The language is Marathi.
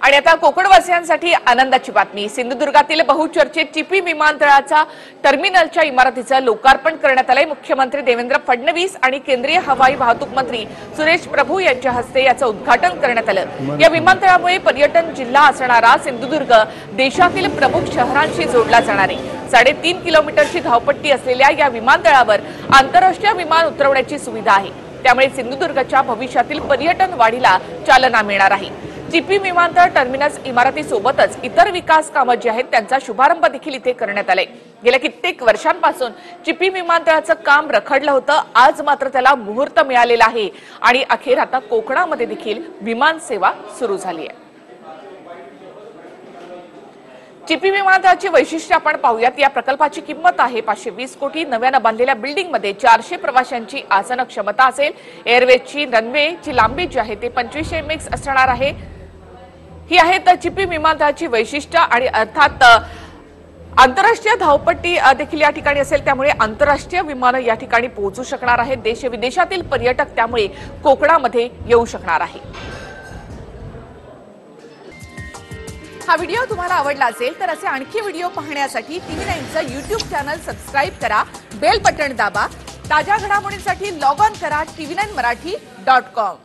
आणि आता कोकणवासियांसाठी आनंदाची बातमी. सिंधुदुर्गातील बहुचर्चित चिपी विमानतळाचा टर्मिनलच्या इमारतीचं लोकार्पण करण्यात आलंय. मुख्यमंत्री देवेंद्र फडणवीस आणि केंद्रीय हवाई वाहतूक मंत्री सुरेश प्रभू यांच्या हस्ते याचं उद्घाटन करण्यात आलं. या विमानतळामुळे पर्यटन जिल्हा असणारा सिंधुदुर्ग देशातील प्रमुख शहरांशी जोडला जाणार आहे. साडेतीन किलोमीटरची धावपट्टी असलेल्या या विमानतळावर आंतरराष्ट्रीय विमान उतरवण्याची सुविधा आहे. त्यामुळे सिंधुदुर्गच्या भविष्यातील पर्यटन वाढीला चालना मिळणार आहे. चिपी विमानतळ टर्मिनस इमारतीसोबतच इतर विकास कामं जी आहेत त्यांचा शुभारंभ देखील इथे करण्यात आलाय गेल्या कित्येक वर्षांपासून चिपी विमानतळाचं काम रखडलं होतं. आज मात्र त्याला मुहूर्त मिळालेला आहे. आणि अखेर आता कोकणामध्ये देखील विमान सेवा सुरू झाली आहे. चिपी विमानतळाची वैशिष्ट्य आपण पाहूयात. या प्रकल्पाची किंमत आहे पाचशे वीस कोटी. नव्यानं बांधलेल्या बिल्डिंगमध्ये चारशे प्रवाशांची आसन क्षमता असेल. एअरवेजची रनवेची लांबी जी आहे ते पंचवीसशे मिक्स असणार आहे. ही आहेत चिपी विमानतळाची वैशिष्ट्य आणि अर्थात आंतरराष्ट्रीय धावपट्टी देखील या ठिकाणी असेल त्यामुळे आंतरराष्ट्रीय विमानं या ठिकाणी पोहोचू शकणार आहेत. देश विदेशातील पर्यटक त्यामुळे कोकणामध्ये येऊ शकणार आहे हा व्हिडिओ तुम्हाला आवडला असेल तर असे आणखी व्हिडिओ पाहण्यासाठी टीव्ही नाईनचं युट्यूब चॅनल सबस्क्राईब करा बेल बटन दाबा ताज्या घडामोडींसाठी लॉग ऑन करा TV nine Marathi dot com.